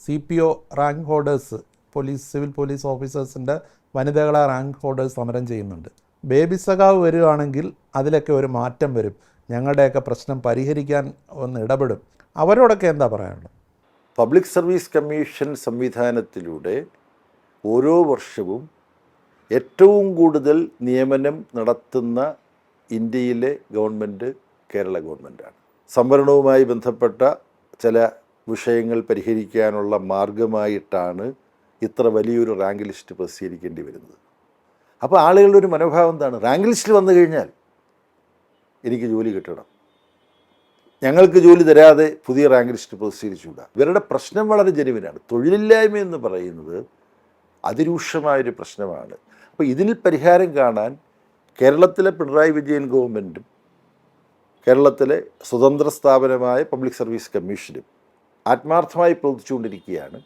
C P O rank holders police civil police ഓഫീസേഴ്സിന്റെ വനിതകളെ rank holders സമരം ചെയ്യുന്നുണ്ട്. Baby സഖാവ് വരികയാണെങ്കിൽ അതിലൊക്കെ ഒരു മാറ്റം വരും. ഞങ്ങളുടെയൊക്കെ പ്രശ്നം പരിഹരിക്കാൻ ഒന്ന് ഇടപെടും. അവരോടൊക്കെ എന്താ പറയാനുള്ളത്? പബ്ലിക് സർവീസ് കമ്മീഷൻ സംവിധാനത്തിലൂടെ ഓരോ വർഷവും ഏറ്റവും കൂടുതൽ നിയമനം നടത്തുന്ന ഇന്ത്യയിലെ ഗവൺമെന്റ് കേരള ഗവൺമെന്റാണ് സംവരണവുമായി ബന്ധപ്പെട്ട ചില വിഷയങ്ങൾ പരിഹരിക്കാനുള്ള മാർഗമായിട്ടാണ് ഇത്ര വലിയൊരു റാങ്ക് ലിസ്റ്റ് പ്രസിദ്ധീകരിക്കേണ്ടി വരുന്നത്. അപ്പോൾ ആളുകളുടെ ഒരു മനോഭാവം എന്താണ്? റാങ്ക് ലിസ്റ്റിൽ വന്നു കഴിഞ്ഞാൽ എനിക്ക് ജോലി കിട്ടണം. ഞങ്ങൾക്ക് ജോലി തരാതെ പുതിയ റാങ്ക് ലിസ്റ്റ് പ്രസിദ്ധീകരിച്ചുകൂടാ? ഇവരുടെ പ്രശ്നം വളരെ ജനുവിനാണ്. തൊഴിലില്ലായ്മ എന്ന് പറയുന്നത് അതിരൂക്ഷമായൊരു പ്രശ്നമാണ്. അപ്പോൾ ഇതിൽ പരിഹാരം കാണാൻ കേരളത്തിലെ പിണറായി വിജയൻ ഗവൺമെന്റും കേരളത്തിലെ സ്വതന്ത്ര സ്ഥാപനമായ പബ്ലിക് സർവീസ് കമ്മീഷനും ആത്മാർത്ഥമായി പ്രവർത്തിച്ചുകൊണ്ടിരിക്കുകയാണ്.